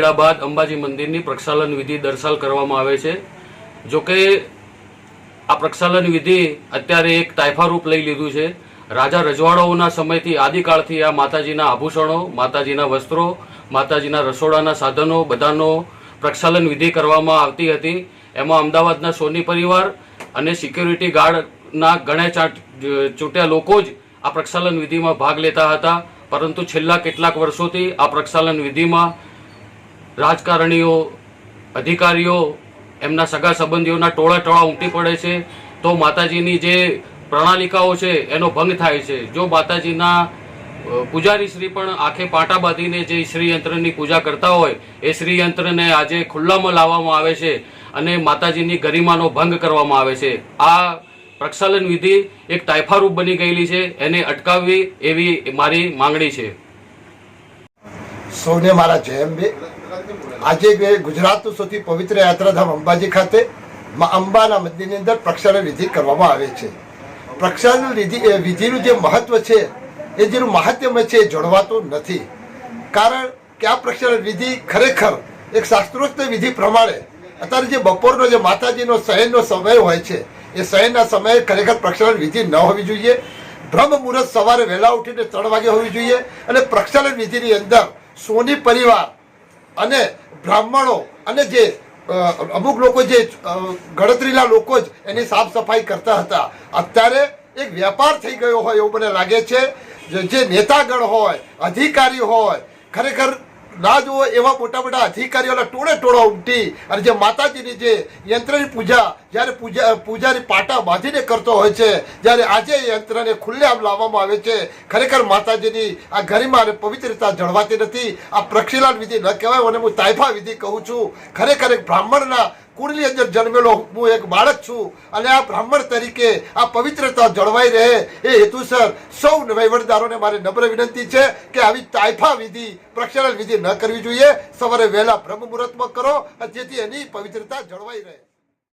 વેળા બાદ અંબાજી મંદિરની પ્રક્ષાલન વિધિ દર કરવામાં આવે છે. જોકે આ પ્રક્ષાલન વિધિ અત્યારે એક તાયફા રૂપ લઈ લીધું છે. રાજા રજવાડાઓના સમયથી આદિકાળથી આ માતાજીના આભૂષણો, માતાજીના વસ્ત્રો, માતાજીના રસોડાના સાધનો બધાનો પ્રક્ષાલન વિધિ કરવામાં આવતી હતી. એમાં અમદાવાદના સોની પરિવાર અને સિક્યોરિટી ગાર્ડના ગણે ચાટ- ચૂંટ્યા લોકો જ આ પ્રક્ષાલન વિધિમાં ભાગ લેતા હતા. પરંતુ છેલ્લા કેટલાક વર્ષોથી આ પ્રક્ષાલન વિધિમાં રાજકારણીઓ, અધિકારીઓ, એમના સગા સંબંધીઓના ટોળા ટોળા ઉમટી પડે છે, તો માતાજીની જે પ્રણાલિકાઓ છે, એનો ભંગ થાય છે. જો માતાજીના પૂજારી શ્રી પણ આંખે પાટા બાંધીને જે શ્રીયંત્રની પૂજા કરતા હોય, એ શ્રીયંત્રને આજે ખુલ્લામાં લાવવામાં આવે છે અને માતાજીની ગરિમાનો ભંગ કરવામાં આવે છે. આ પ્રક્ષાલન વિધિ એક તાયફારૂપ બની ગયેલી છે, એને અટકાવવી એવી મારી માંગણી છે. સૌને મારા જય અંબે. આજે ગુજરાતનું સૌથી પવિત્ર યાત્રાધામ અંબાજી ખાતે માં અંબાના મંદિરની અંદર પ્રક્ષાલન વિધિ કરવામાં આવે છે. પ્રક્ષાલન વિધિ વિધિનું જે મહત્વ છે, એ જેનું મહાત્મ્ય છે એ જોડવાતું નથી. કારણ કે આ પ્રક્ષાલન વિધિ ખરેખર એક શાસ્ત્રોક્ત વિધિ પ્રમાણે અત્યારે જે બપોરનો જે માતાજીનો શયનનો સમય હોય છે, એ શયનના સમયે ખરેખર પ્રક્ષાલન વિધિ ન હોવી જોઈએ. બ્રહ્મ મુહૂર્ત સવારે વહેલા ઉઠીને ત્રણ વાગે હોવી જોઈએ અને પ્રક્ષાલન વિધિની અંદર સોની પરિવાર અને બ્રાહ્મણો અને જે અમુક લોકો જે ગણતરીના લોકો જ એની સાફ સફાઈ કરતા હતા. અત્યારે એક વેપાર થઈ ગયો હોય એવું મને લાગે છે. જે નેતાગણ હોય, અધિકારી હોય, ખરેખર ના જુઓ એવા મોટા મોટા અધિકારીઓના ટોળે ટોળા ઉમટી અને જે માતાજીની જે યંત્રની પૂજા, જ્યારે પૂજા પૂજારી પાટા બાંધીને કરતો હોય છે, જ્યારે આજે યંત્રને ખુલ્લેઆમ લાવવામાં આવે છે, ખરેખર માતાજીની આ ગરિમા અને પવિત્રતા જળવાતી નથી. આ પ્રક્ષિલાન વિધિ ન કહેવાય, અને હું તાઇફા વિધિ કહું છું. ખરેખર એક બ્રાહ્મણના કુળની અંદર જન્મેલો હું એક બાળક છું અને આ બ્રાહ્મણ તરીકે આ પવિત્રતા જળવાઈ રહે એ હેતુસર સૌ વહીવટદારોને મારી નમ્ર વિનંતી છે કે આવી તાયફા વિધિ, પ્રક્ષાલન વિધિ ન કરવી જોઈએ. સવારે વહેલા બ્રહ્મ મુહૂર્તમાં કરો જેથી એની પવિત્રતા જળવાઈ રહે.